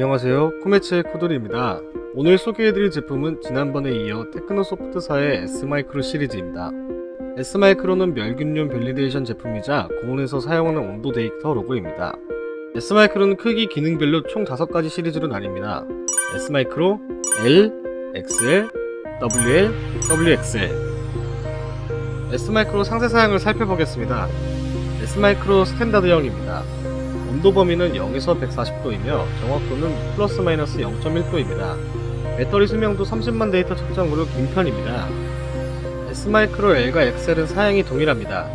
안녕하세요. 코메츠의 코돌이입니다. 오늘 소개해드릴 제품은 지난번에 이어 테크노소프트사의 S마이크로 시리즈입니다. S마이크로는 멸균용 밸리데이션 제품이자 고온에서 사용하는 온도 데이터 로고입니다. S마이크로는 크기 기능별로 총 5가지 시리즈로 나뉩니다. S마이크로 L, XL, WL, WXL S마이크로 상세 사양을 살펴보겠습니다. S마이크로 스탠다드형입니다 온도 범위는 0에서 140도이며 정확도는 플러스 마이너스 0.1도입니다. 배터리 수명도 30만 데이터 측정으로 긴 편입니다. S마이크로 L과 XL은 사양이 동일합니다.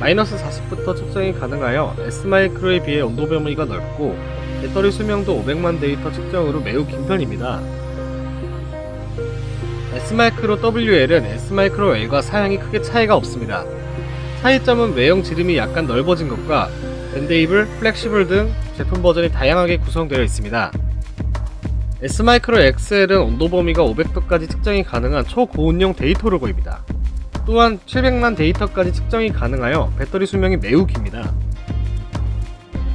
마이너스 40부터 측정이 가능하여 S마이크로에 비해 온도 범위가 넓고 배터리 수명도 500만 데이터 측정으로 매우 긴 편입니다. S마이크로 WL은 S마이크로 L과 사양이 크게 차이가 없습니다. 차이점은 외형 지름이 약간 넓어진 것과 밴데이블, 플렉시블 등 제품 버전이 다양하게 구성되어 있습니다. S마이크로 XL은 온도 범위가 500도까지 측정이 가능한 초고온용 데이터 로고입니다. 또한 700만 데이터까지 측정이 가능하여 배터리 수명이 매우 깁니다.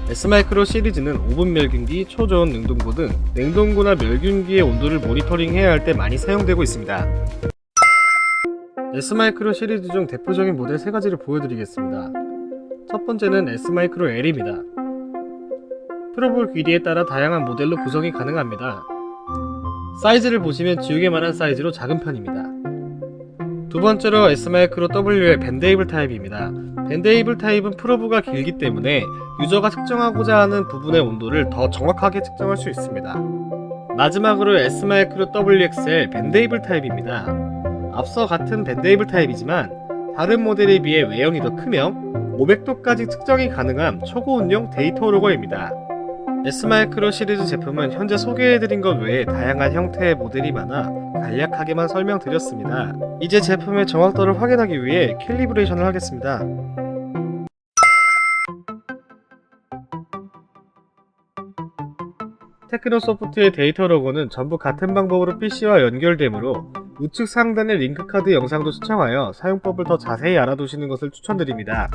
S마이크로 시리즈는 오븐 멸균기, 초저온 냉동고 등 냉동고나 멸균기의 온도를 모니터링해야 할 때 많이 사용되고 있습니다. S마이크로 시리즈 중 대표적인 모델 3가지를 보여드리겠습니다. 첫 번째는 S마이크로 L입니다. 프로볼 길이에 따라 다양한 모델로 구성이 가능합니다. 사이즈를 보시면 지우개 만한 사이즈로 작은 편입니다. 두 번째로 S마이크로 WL 밴데이블 타입입니다. 밴데이블 타입은 프로브가 길기 때문에 유저가 측정하고자 하는 부분의 온도를 더 정확하게 측정할 수 있습니다. 마지막으로 S마이크로 WXL 밴데이블 타입입니다. 앞서 같은 밴데이블 타입이지만 다른 모델에 비해 외형이 더 크며 500도까지 측정이 가능한 초고온용 데이터 로고입니다. S마이크로 시리즈 제품은 현재 소개해드린 것 외에 다양한 형태의 모델이 많아 간략하게만 설명드렸습니다. 이제 제품의 정확도를 확인하기 위해 캘리브레이션을 하겠습니다. 테크노소프트의 데이터 로고는 전부 같은 방법으로 PC와 연결되므로 우측 상단의 링크 카드 영상도 시청하여 사용법을 더 자세히 알아두시는 것을 추천드립니다.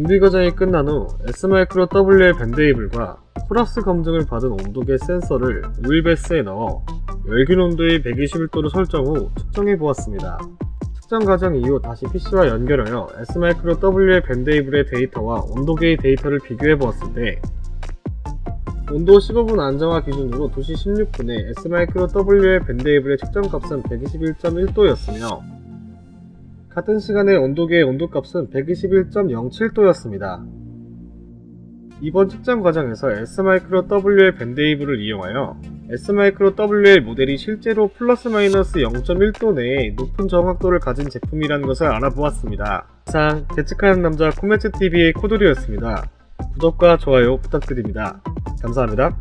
준비 과정이 끝난 후 S마이크로 WL 밴데이블과 플러스 검증을 받은 온도계 센서를 오일베스에 넣어 멸균 온도의 121도로 설정 후 측정해 보았습니다. 측정 과정 이후 다시 PC와 연결하여 S마이크로 WL 밴데이블의 데이터와 온도계의 데이터를 비교해 보았을 때 온도 15분 안정화 기준으로 2시 16분에 S마이크로 WL 밴데이블의 측정값은 121.1도였으며 같은 시간에 온도계의 온도값은 121.07도였습니다. 이번 측정 과정에서 S마이크로 WL 밴데이블을 이용하여 S마이크로 WL 모델이 실제로 플러스 마이너스 0.1도 내에 높은 정확도를 가진 제품이라는 것을 알아보았습니다. 이상 예측하는 남자 코메츠TV의 코돌이였습니다. 구독과 좋아요 부탁드립니다. 감사합니다.